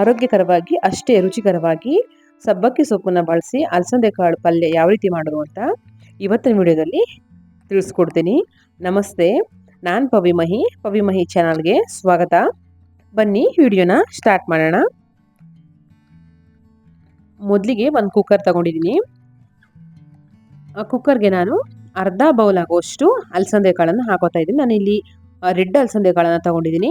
ಆರೋಗ್ಯಕರವಾಗಿ, ಅಷ್ಟೇ ರುಚಿಕರವಾಗಿ ಸಬ್ಬಕ್ಕಿ ಸೊಪ್ಪನ್ನು ಬಳಸಿ ಅಲಸಂದೆ ಕಾಳು ಪಲ್ಯ ಯಾವ ರೀತಿ ಮಾಡೋದು ಅಂತ ಇವತ್ತಿನ ವಿಡಿಯೋದಲ್ಲಿ ತಿಳಿಸ್ಕೊಡ್ತೀನಿ. ನಮಸ್ತೆ, ನಾನು ಪವಿಮಹಿ ಪವಿಮಹಿ ಚಾನಲ್ಗೆ ಸ್ವಾಗತ. ಬನ್ನಿ, ವಿಡಿಯೋನ ಸ್ಟಾರ್ಟ್ ಮಾಡೋಣ. ಮೊದಲಿಗೆ ಒಂದು ಕುಕ್ಕರ್ ತಗೊಂಡಿದ್ದೀನಿ ಆ ಕುಕ್ಕರ್ಗೆ ನಾನು ಅರ್ಧ ಬೌಲ್ ಆಗುವಷ್ಟು ಅಲಸಂದೆ ಕಾಳನ್ನು ಹಾಕೋತಾ ಇದ್ದೀನಿ. ನಾನು ಇಲ್ಲಿ ರೆಡ್ ಅಲಸಂದೆ ಕಾಳನ್ನು ತಗೊಂಡಿದ್ದೀನಿ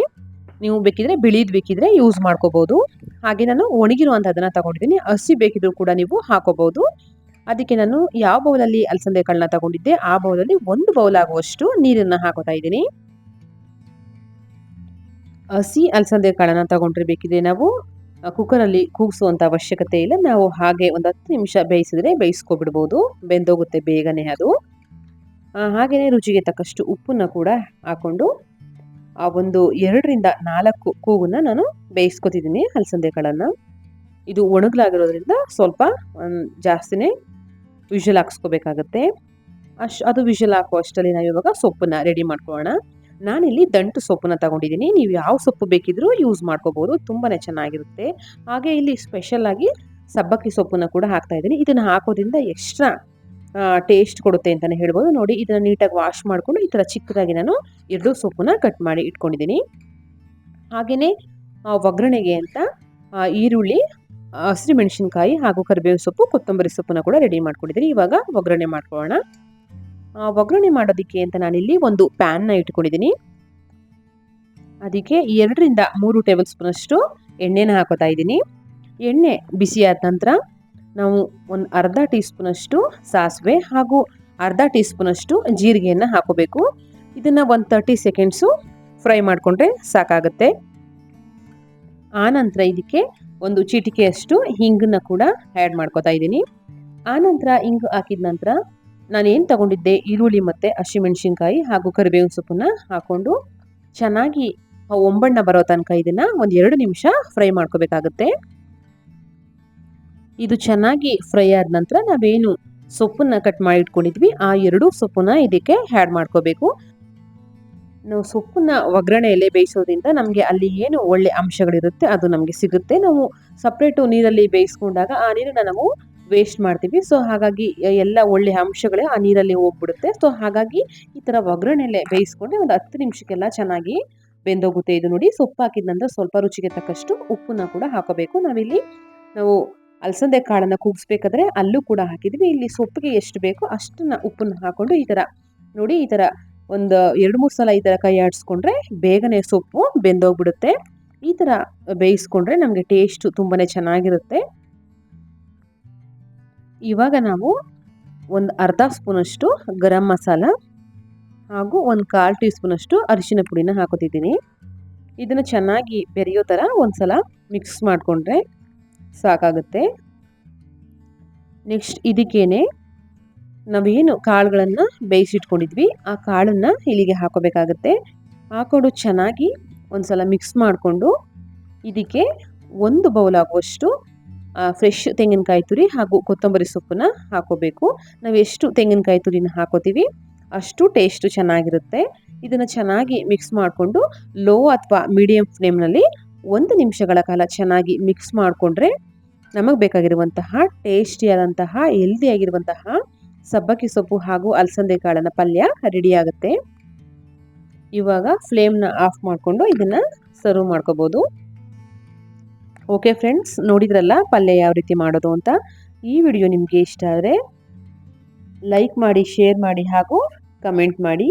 ನೀವು ಬೇಕಿದ್ರೆ ಬಿಳಿದು ಬೇಕಿದ್ರೆ ಯೂಸ್ ಮಾಡ್ಕೋಬೋದು. ಹಾಗೆ ನಾನು ಒಣಗಿರುವಂಥದ್ದನ್ನು ತಗೊಂಡಿದ್ದೀನಿ. ಹಸಿ ಬೇಕಿದ್ರು ಕೂಡ ನೀವು ಹಾಕೋಬಹುದು. ಅದಕ್ಕೆ ನಾನು ಯಾವ ಬೌಲಲ್ಲಿ ಅಲಸಂದೆ ಕಾಳನ್ನ ತಗೊಂಡಿದ್ದೆ, ಆ ಬೌಲಲ್ಲಿ ಒಂದು ಬೌಲ್ ಆಗುವಷ್ಟು ನೀರನ್ನು ಹಾಕೋತಾ ಇದ್ದೀನಿ. ಹಸಿ ಅಲಸಂದೆ ಕಾಳನ್ನು ತಗೊಂಡ್ರೆ ಬೇಕಿದ್ರೆ ನಾವು ಕುಕ್ಕರಲ್ಲಿ ಕೂಗಿಸುವಂಥ ಅವಶ್ಯಕತೆ ಇಲ್ಲ. ನಾವು ಹಾಗೆ ಒಂದು ಹತ್ತು ನಿಮಿಷ ಬೇಯಿಸಿದ್ರೆ ಬೇಯಿಸ್ಕೊಬಿಡ್ಬೋದು. ಬೆಂದೋಗುತ್ತೆ ಬೇಗನೆ ಅದು. ಹಾಗೆಯೇ ರುಚಿಗೆ ತಕ್ಕಷ್ಟು ಉಪ್ಪನ್ನು ಕೂಡ ಹಾಕೊಂಡು ಆ ಒಂದು ಎರಡರಿಂದ ನಾಲ್ಕು ಕೂಗನ್ನ ನಾನು ಬೇಯಿಸ್ಕೊತಿದ್ದೀನಿ ಅಲಸಂದೆ ಕಾಳನ್ನು ಇದು ಒಣಗಲಾಗಿರೋದ್ರಿಂದ ಸ್ವಲ್ಪ ಜಾಸ್ತಿನೇ ವಿಷಲ್ ಹಾಕ್ಸ್ಕೋಬೇಕಾಗತ್ತೆ. ಅಷ್ಟು ಅದು ವಿಷಲ್ ಹಾಕೋ ಅಷ್ಟರಲ್ಲಿ ನಾವು ಇವಾಗ ಸೊಪ್ಪನ್ನ ರೆಡಿ ಮಾಡ್ಕೊಳ್ಳೋಣ ನಾನಿಲ್ಲಿ ದಂಟು ಸೊಪ್ಪನ್ನ ತಗೊಂಡಿದ್ದೀನಿ. ನೀವು ಯಾವ ಸೊಪ್ಪು ಬೇಕಿದ್ರೂ ಯೂಸ್ ಮಾಡ್ಕೋಬೋದು. ತುಂಬಾ ಚೆನ್ನಾಗಿರುತ್ತೆ. ಹಾಗೆ ಇಲ್ಲಿ ಸ್ಪೆಷಲ್ ಆಗಿ ಸಬ್ಬಕ್ಕಿ ಸೊಪ್ಪನ್ನ ಕೂಡ ಹಾಕ್ತಾ ಇದ್ದೀನಿ. ಇದನ್ನು ಹಾಕೋದ್ರಿಂದ ಎಕ್ಸ್ಟ್ರಾ ಟೇಸ್ಟ್ ಕೊಡುತ್ತೆ ಅಂತಲೇ ಹೇಳ್ಬೋದು. ನೋಡಿ, ಇದನ್ನು ನೀಟಾಗಿ ವಾಶ್ ಮಾಡಿಕೊಂಡು ಈ ಥರ ಚಿಕ್ಕದಾಗಿ ನಾನು ಎರಡು ಸೊಪ್ಪನ್ನ ಕಟ್ ಮಾಡಿ ಇಟ್ಕೊಂಡಿದ್ದೀನಿ. ಹಾಗೆಯೇ ಒಗ್ಗರಣೆಗೆ ಅಂತ ಈರುಳ್ಳಿ ಹಸಿರು ಮೆಣಸಿನ್ಕಾಯಿ ಹಾಗೂ ಕರಿಬೇವಿನ ಸೊಪ್ಪು, ಕೊತ್ತಂಬರಿ ಸೊಪ್ಪನ್ನು ಕೂಡ ರೆಡಿ ಮಾಡ್ಕೊಂಡಿದ್ದೀನಿ. ಇವಾಗ ಒಗ್ಗರಣೆ ಮಾಡ್ಕೊಳ್ಳೋಣ. ಒಗ್ಗರಣೆ ಮಾಡೋದಕ್ಕೆ ಅಂತ ನಾನಿಲ್ಲಿ ಒಂದು ಪ್ಯಾನ್ನ ಇಟ್ಕೊಂಡಿದ್ದೀನಿ. ಅದಕ್ಕೆ ಎರಡರಿಂದ ಮೂರು ಟೇಬಲ್ ಸ್ಪೂನಷ್ಟು ಎಣ್ಣೆನ ಹಾಕೋತಾ ಇದ್ದೀನಿ. ಎಣ್ಣೆ ಬಿಸಿಯಾದ ನಂತರ ನಾವು ಒಂದು ಅರ್ಧ ಟೀ ಸ್ಪೂನಷ್ಟು ಸಾಸಿವೆ ಹಾಗೂ ಅರ್ಧ ಟೀ ಸ್ಪೂನಷ್ಟು ಜೀರಿಗೆಯನ್ನು ಹಾಕೋಬೇಕು. ಇದನ್ನು ಒಂದು ತರ್ಟಿ ಸೆಕೆಂಡ್ಸು ಫ್ರೈ ಮಾಡಿಕೊಂಡ್ರೆ ಸಾಕಾಗುತ್ತೆ. ಆನಂತರ ಇದಕ್ಕೆ ಒಂದು ಚಿಟಿಕೆಯಷ್ಟು ಹಿಂಗನ್ನ ಕೂಡ ಆ್ಯಡ್ ಮಾಡ್ಕೋತಾ ಇದ್ದೀನಿ. ಆನಂತರ ಹಿಂಗು ಹಾಕಿದ ನಂತರ ನಾನೇನು ತಗೊಂಡಿದ್ದೆ? ಈರುಳ್ಳಿ ಮತ್ತು ಹಸಿಮೆಣಸಿನ್ಕಾಯಿ ಹಾಗೂ ಕರಿಬೇವಿನ ಸೊಪ್ಪನ್ನ ಹಾಕ್ಕೊಂಡು ಚೆನ್ನಾಗಿ ಒಂಬಣ್ಣ ಬರೋ ತನಕ ಇದನ್ನು ಒಂದು ಎರಡು ನಿಮಿಷ ಫ್ರೈ ಮಾಡ್ಕೋಬೇಕಾಗುತ್ತೆ. ಇದು ಚೆನ್ನಾಗಿ ಫ್ರೈ ಆದ ನಂತರ ನಾವೇನು ಸೊಪ್ಪನ್ನ ಕಟ್ ಮಾಡಿ ಇಟ್ಕೊಂಡಿದ್ವಿ ಆ ಎರಡು ಸೊಪ್ಪನ್ನ ಇದಕ್ಕೆ ಆ್ಯಡ್ ಮಾಡ್ಕೋಬೇಕು. ನಾವು ಸೊಪ್ಪನ್ನ ಒಗ್ಗರಣೆಯಲ್ಲೇ ಬೇಯಿಸೋದ್ರಿಂದ ನಮಗೆ ಅಲ್ಲಿ ಏನು ಒಳ್ಳೆ ಅಂಶಗಳಿರುತ್ತೆ ಅದು ನಮಗೆ ಸಿಗುತ್ತೆ. ನಾವು ಸಪ್ರೇಟು ನೀರಲ್ಲಿ ಬೇಯಿಸ್ಕೊಂಡಾಗ ಆ ನೀರನ್ನು ನಾವು ವೇಸ್ಟ್ ಮಾಡ್ತೀವಿ. ಸೊ ಹಾಗಾಗಿ ಎಲ್ಲ ಒಳ್ಳೆ ಅಂಶಗಳೇ ಆ ನೀರಲ್ಲಿ ಹೋಗ್ಬಿಡುತ್ತೆ. ಸೊ ಹಾಗಾಗಿ ಈ ಥರ ಒಗ್ಗರಣೆಯಲ್ಲೇ ಬೇಯಿಸ್ಕೊಂಡ್ರೆ ಒಂದು ಹತ್ತು ನಿಮಿಷಕ್ಕೆಲ್ಲ ಚೆನ್ನಾಗಿ ಬೆಂದೋಗುತ್ತೆ. ಇದು ನೋಡಿ ಸೊಪ್ಪು ಹಾಕಿದ ನಂತರ ಸ್ವಲ್ಪ ರುಚಿಗೆ ತಕ್ಕಷ್ಟು ಉಪ್ಪನ್ನ ಕೂಡ ಹಾಕೋಬೇಕು. ನಾವಿಲ್ಲಿ ನಾವು ಅಲಸಂದೆ ಕಾಳನ್ನು ಕೂಗಿಸ್ಬೇಕಾದ್ರೆ ಅಲ್ಲೂ ಕೂಡ ಹಾಕಿದ್ವಿ. ಇಲ್ಲಿ ಸೊಪ್ಪಿಗೆ ಎಷ್ಟು ಬೇಕೋ ಅಷ್ಟನ್ನ ಉಪ್ಪನ್ನ ಹಾಕೊಂಡು ಈ ಥರ ನೋಡಿ ಈ ಥರ ಒಂದು ಎರಡು ಮೂರು ಸಲ ಈ ಥರ ಕೈ ಆಡಿಸ್ಕೊಂಡ್ರೆ ಬೇಗನೆ ಸೊಪ್ಪು ಬೆಂದೋಗ್ಬಿಡುತ್ತೆ. ಈ ಥರ ಬೇಯಿಸ್ಕೊಂಡ್ರೆ ನಮಗೆ ಟೇಸ್ಟು ತುಂಬಾ ಚೆನ್ನಾಗಿರುತ್ತೆ. ಇವಾಗ ನಾವು ಒಂದು ಅರ್ಧ ಸ್ಪೂನಷ್ಟು ಗರಂ ಮಸಾಲ ಹಾಗೂ ಒಂದು ಕಾಲು ಟೀ ಸ್ಪೂನಷ್ಟು ಅರಿಶಿನ ಪುಡಿನ ಹಾಕೋತಿದ್ದೀನಿ. ಇದನ್ನು ಚೆನ್ನಾಗಿ ಬೆರೆಯೋ ಥರ ಒಂದು ಸಲ ಮಿಕ್ಸ್ ಮಾಡಿಕೊಂಡ್ರೆ ಸಾಕಾಗುತ್ತೆ. ನೆಕ್ಸ್ಟ್ ಇದಕ್ಕೇನೆ ನಾವೇನು ಕಾಳುಗಳನ್ನು ಬೇಯಿಸಿಟ್ಕೊಂಡಿದ್ವಿ. ಆ ಕಾಳನ್ನು ಇಲ್ಲಿಗೆ ಹಾಕೋಬೇಕಾಗತ್ತೆ. ಹಾಕೊಂಡು ಚೆನ್ನಾಗಿ ಒಂದು ಸಲ ಮಿಕ್ಸ್ ಮಾಡಿಕೊಂಡು ಇದಕ್ಕೆ ಒಂದು ಬೌಲ್ ಆಗುವಷ್ಟು ಫ್ರೆಶ್ ತೆಂಗಿನಕಾಯಿ ತುರಿ ಹಾಗೂ ಕೊತ್ತಂಬರಿ ಸೊಪ್ಪನ್ನು ಹಾಕೋಬೇಕು. ನಾವು ಎಷ್ಟು ತೆಂಗಿನಕಾಯಿ ತುರಿನ ಹಾಕೋತೀವಿ, ಅಷ್ಟು ಟೇಸ್ಟು ಚೆನ್ನಾಗಿರುತ್ತೆ. ಇದನ್ನು ಚೆನ್ನಾಗಿ ಮಿಕ್ಸ್ ಮಾಡಿಕೊಂಡು ಲೋ ಅಥವಾ ಮೀಡಿಯಂ ಫ್ಲೇಮ್ನಲ್ಲಿ ಒಂದು ನಿಮಿಷಗಳ ಕಾಲ ಚೆನ್ನಾಗಿ ಮಿಕ್ಸ್ ಮಾಡಿಕೊಂಡ್ರೆ ನಮಗೆ ಬೇಕಾಗಿರುವಂತಹ ಟೇಸ್ಟಿಯಾದಂತಹ ಹೆಲ್ದಿಯಾಗಿರುವಂತಹ ಸಬ್ಬಕ್ಕಿ ಸೊಪ್ಪು ಹಾಗೂ ಅಲಸಂದೆ ಕಾಳಿನ ಪಲ್ಯ ರೆಡಿ ಆಗುತ್ತೆ. ಇವಾಗ ಫ್ಲೇಮ್ನ ಆಫ್ ಮಾಡಿಕೊಂಡು ಇದನ್ನು ಸರ್ವ್ ಮಾಡ್ಕೋಬೋದು. ಓಕೆ ಫ್ರೆಂಡ್ಸ್ ನೋಡಿದ್ರಲ್ಲ ಪಲ್ಯ ಯಾವ ರೀತಿ ಮಾಡೋದು ಅಂತ? ಈ ವಿಡಿಯೋ ನಿಮಗೆ ಇಷ್ಟ ಆದರೆ ಲೈಕ್ ಮಾಡಿ ಶೇರ್ ಮಾಡಿ ಹಾಗೂ ಕಮೆಂಟ್ ಮಾಡಿ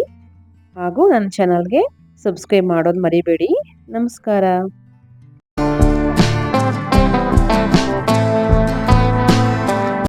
ಹಾಗೂ ನನ್ನ ಚಾನಲ್ಗೆ ಸಬ್ಸ್ಕ್ರೈಬ್ ಮಾಡೋದು ಮರಿಬೇಡಿ. ನಮಸ್ಕಾರ.